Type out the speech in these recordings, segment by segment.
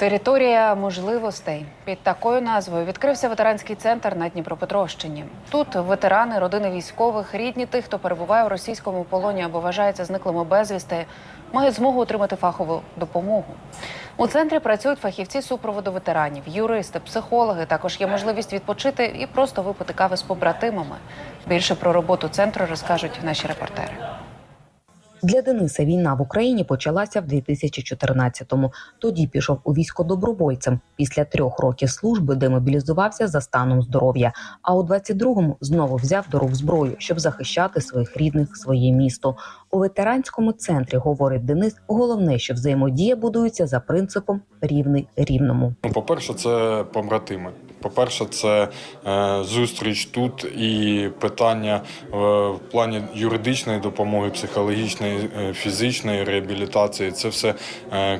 Територія можливостей під такою назвою відкрився ветеранський центр на Дніпропетровщині. Тут ветерани, родини військових, рідні тих, хто перебуває у російському полоні або вважається зниклими безвісти, мають змогу отримати фахову допомогу. У центрі працюють фахівці супроводу ветеранів, юристи, психологи. Також є можливість відпочити і просто випити кави з побратимами. Більше про роботу центру розкажуть наші репортери. Для Дениса війна в Україні почалася в 2014-му. Тоді пішов у військо добровольцем. Після трьох років служби демобілізувався за станом здоров'я. А у 22-му знову взяв до рук зброю, щоб захищати своїх рідних, своє місто. У ветеранському центрі говорить Денис. Головне, що взаємодія будується за принципом рівний рівному. Ну, по-перше, це побратими. По-перше, це е, зустріч тут і питання е, в плані юридичної допомоги, психологічної, е, фізичної реабілітації. Це все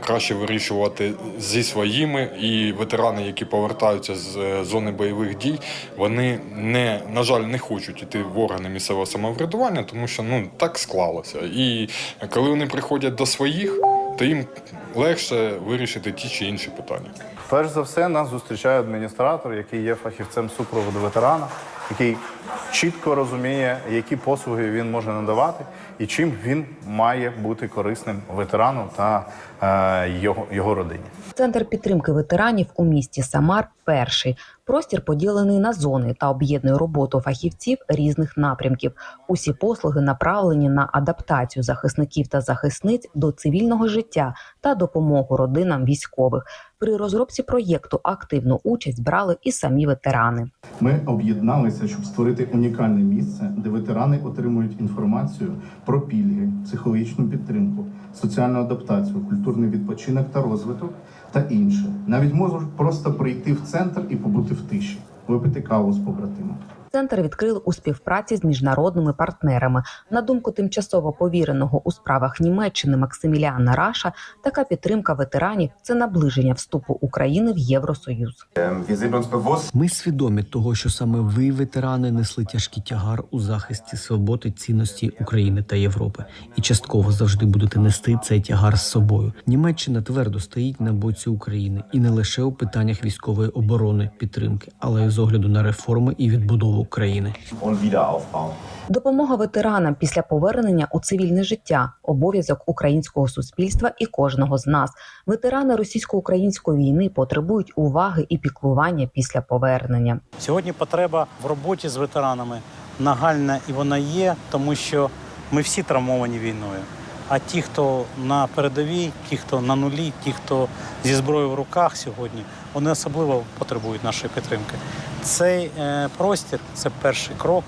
краще вирішувати зі своїми. І ветерани, які повертаються з зони бойових дій, вони не на жаль не хочуть іти в органи місцевого самоврядування, тому що ну так склалося. І коли вони приходять до своїх, то їм легше вирішити ті чи інші питання. Перш за все, нас зустрічає адміністратор, який є фахівцем супроводу ветерана, який чітко розуміє, які послуги він може надавати і чим він має бути корисним ветерану та е, його, його родині. Центр підтримки ветеранів у місті Самар перший. Простір поділений на зони та об'єднує роботу фахівців різних напрямків. Усі послуги направлені на адаптацію захисників та захисниць до цивільного життя та допомогу родинам військових. При розробці проєкту активну участь брали і самі ветерани. Ми об'єдналися, щоб створити унікальне місце, де ветерани отримують інформацію про пільги, психологічну підтримку, соціальну адаптацію, культурний відпочинок та розвиток та інше. Навіть можуть просто прийти в центр і побути в тиші, випити каву з побратимом. Центр відкрили у співпраці з міжнародними партнерами. На думку тимчасово повіреного у справах Німеччини Максиміліана Раша, така підтримка ветеранів це наближення вступу України в Євросоюз. Bewusst, Ми свідомі того, що саме ви, ветерани, несли тяжкий тягар у захисті свободи цінності України та Європи, і частково завжди будете нести цей тягар з собою. Німеччина твердо стоїть на боці України і не лише у питаннях військової оборони підтримки, але й з огляду на реформи і відбудову України. Допомога ветеранам після повернення у цивільне життя обов'язок українського суспільства і кожного з нас. Ветерани російсько-української війни потребують уваги і піклування після повернення. Сьогодні потреба в роботі з ветеранами нагальна і вона є, тому що ми всі травмовані війною. А ті, хто на передовій, ті, хто на нулі, ті, хто зі зброєю в руках сьогодні, вони особливо потребують нашої підтримки. Цей е, простір це перший крок,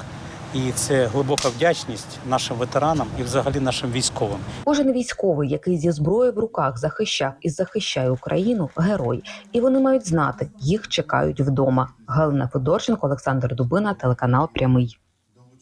і це глибока вдячність нашим ветеранам і взагалі нашим військовим. Кожен військовий, який зі зброєю в руках захищав і захищає Україну, герой. І вони мають знати, їх чекають вдома. Галина Федорченко, Олександр Дубина, телеканал Прямий.